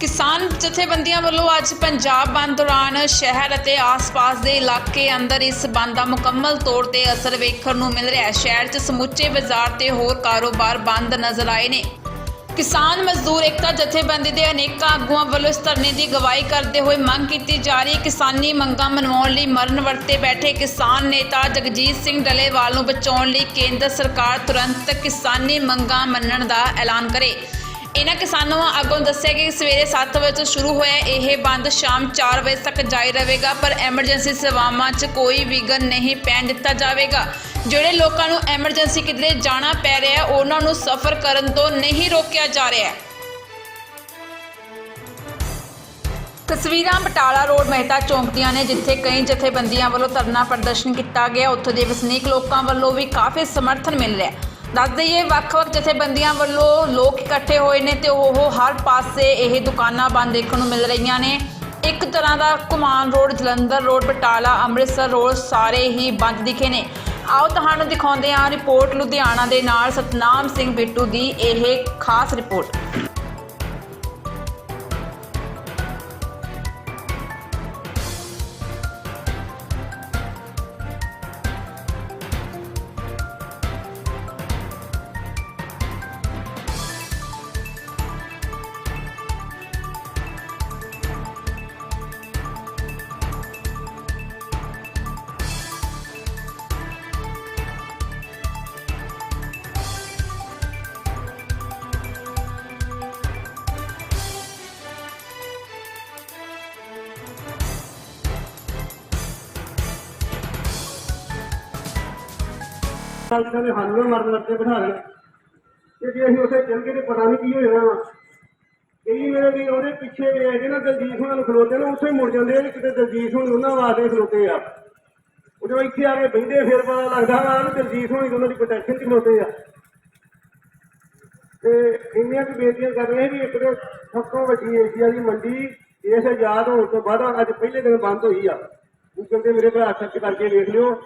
ਕਿਸਾਨ ਜਥੇਬੰਦੀਆਂ ਵੱਲੋਂ ਅੱਜ ਪੰਜਾਬ ਬੰਦ ਦੌਰਾਨ ਸ਼ਹਿਰ ਅਤੇ ਆਸ-ਪਾਸ ਦੇ ਇਲਾਕੇ ਅੰਦਰ ਇਸ ਬੰਦ ਦਾ ਮੁਕੰਮਲ ਤੌਰ ਤੇ ਅਸਰ ਵੇਖਣ ਨੂੰ ਮਿਲ ਰਿਹਾ ਹੈ। ਸ਼ਹਿਰ 'ਚ ਸਮੁੱਚੇ ਬਾਜ਼ਾਰ ਤੇ ਹੋਰ ਕਾਰੋਬਾਰ ਬੰਦ ਨਜ਼ਰ ਆਏ ਨੇ। ਕਿਸਾਨ ਮਜ਼ਦੂਰ ਏਕਤਾ ਜਥੇਬੰਦੀ ਦੇ ਅਨੇਕਾਂ ਆਗੂਆਂ ਵੱਲੋਂ ਇਸ ਧਰਨੇ ਦੀ ਗਵਾਹੀ ਕਰਦੇ ਹੋਏ ਮੰਗ ਕੀਤੀ ਜਾ ਰਹੀ ਕਿਸਾਨੀ ਮੰਗਾਂ ਮਨਵਾਉਣ ਲਈ ਮਰਨ ਵਰਤੇ ਬੈਠੇ ਕਿਸਾਨ ਨੇਤਾ ਜਗਜੀਤ ਸਿੰਘ ਡਲੇਵਾਲ ਨੂੰ ਬਚਾਉਣ ਲਈ ਕੇਂਦਰ ਸਰਕਾਰ ਤੁਰੰਤ ਕਿਸਾਨੀ ਮੰਗਾਂ ਮੰਨਣ ਦਾ ਐਲਾਨ ਕਰੇ। ਇਹਨਾਂ ਕਿਸਾਨਾਂ ਅੱਗੋਂ ਦੱਸਿਆ ਕਿ ਸਵੇਰੇ 7 ਵਜੇ ਤੋਂ ਸ਼ੁਰੂ ਹੋਇਆ ਇਹ ਬੰਦ ਸ਼ਾਮ 4 ਵਜੇ ਤੱਕ ਜਾਰੀ ਰਹੇਗਾ, ਪਰ ਐਮਰਜੈਂਸੀ ਸੇਵਾਵਾਂ 'ਚ ਕੋਈ ਵਿਘਨ ਨਹੀਂ ਪੈਣ ਦਿੱਤਾ ਜਾਵੇਗਾ। ਜਿਹੜੇ ਲੋਕਾਂ ਨੂੰ ਐਮਰਜੈਂਸੀ ਕਿਧਰੇ ਜਾਣਾ ਪੈ ਰਿਹਾ ਹੈ, ਉਹਨਾਂ ਨੂੰ ਸਫ਼ਰ ਕਰਨ ਤੋਂ ਨਹੀਂ ਰੋਕਿਆ ਜਾ ਰਿਹਾ ਹੈ। ਤਸਵੀਰਾਂ ਬਟਾਲਾ ਰੋਡ ਮਹਿਤਾ ਚੌਂਕ ਦੀਆਂ ਨੇ, ਜਿੱਥੇ ਕਈ ਜਥੇਬੰਦੀਆਂ ਵੱਲੋਂ ਧਰਨਾ ਪ੍ਰਦਰਸ਼ਨ ਕੀਤਾ ਗਿਆ। ਉੱਥੋਂ ਦੇ ਵਸਨੀਕ ਲੋਕਾਂ ਵੱਲੋਂ ਵੀ ਕਾਫੀ ਸਮਰਥਨ ਮਿਲ ਰਿਹਾ ਦੱਸ ਦਈਏ, ਵੱਖ-ਵੱਖ ਜਥੇਬੰਦੀਆਂ ਵੱਲੋਂ ਲੋਕ ਇਕੱਠੇ ਹੋਏ ਨੇ ਤੇ ਉਹ ਹਰ ਪਾਸੇ ਇਹ ਦੁਕਾਨਾਂ ਬੰਦ ਦੇਖਣ ਨੂੰ ਮਿਲ ਰਹੀਆਂ ਨੇ। ਇੱਕ ਤਰ੍ਹਾਂ ਦਾ ਕੁਮਾਨ road, Jalandhar road, Batala, Amritsar road ਸਾਰੇ ਹੀ ਬੰਦ ਦਿਖੇ ਨੇ। ਆਓ ਤੁਹਾਨੂੰ ਦਿਖਾਉਂਦੇ ਹਾਂ ਰਿਪੋਰਟ ਲੁਧਿਆਣਾ ਦੇ ਨਾਲ ਸਤਨਾਮ ਸਿੰਘ ਬਿੱਟੂ ਦੀ ਇਹ ਖਾਸ ਰਿਪੋਰਟ। ਕੱਲ ਕਹਿੰਦੇ ਸਾਨੂੰ ਵੀ ਮਰਨ ਲੱਗੇ ਬਿਠਾ ਦੇਣ ਤੇ ਜੇ ਅਸੀਂ ਉੱਥੇ ਚੱਲ ਗਏ ਤੇ ਪਤਾ ਨਹੀਂ ਕੀ ਹੋ ਜਾਣਾ ਵਾ। ਕਈ ਵੇਲੇ ਵੀ ਉਹਦੇ ਪਿੱਛੇ ਵੇਖ ਕੇ ਨਾ ਦਲਜੀਤ ਹੁਣਾਂ ਨੂੰ ਖਲੋਤੇ ਨੇ, ਉੱਥੇ ਮੁੜ ਜਾਂਦੇ ਆ, ਕਿਤੇ ਦਲਜੀਤ ਹੁਣ ਉਹਨਾਂ ਵਾਸਤੇ ਖਲੋਤੇ ਆ। ਉਹ ਇੱਥੇ ਆ ਕੇ ਬਹਿੰਦੇ ਫਿਰ ਪਤਾ ਲੱਗਦਾ ਵਾ ਵੀ ਦਲਜੀਤ ਹੁਣੀ ਉਹਨਾਂ ਦੀ ਪ੍ਰੋਟੈਕਸ਼ਨ 'ਚ ਖਲੋਤੇ ਆ। ਤੇ ਇੰਨੀਆਂ ਕੁ ਬੇਨਤੀਆਂ ਕਰ ਰਹੇ ਵੀ ਇੱਕ ਤੇ ਸਭ ਤੋਂ ਵੱਡੀ ਏਸ਼ੀਆ ਦੀ ਮੰਡੀ ਇਸ ਆਜ਼ਾਦ ਹੋਣ ਤੋਂ ਬਾਅਦ ਅੱਜ ਪਹਿਲੇ ਦਿਨ ਬੰਦ ਹੋਈ ਆ। ਗੂਗਲ ਤੇ ਮੇਰੇ ਭਰਾ ਸਰਚ ਕਰਕੇ ਵੇਖ ਲਿਓ।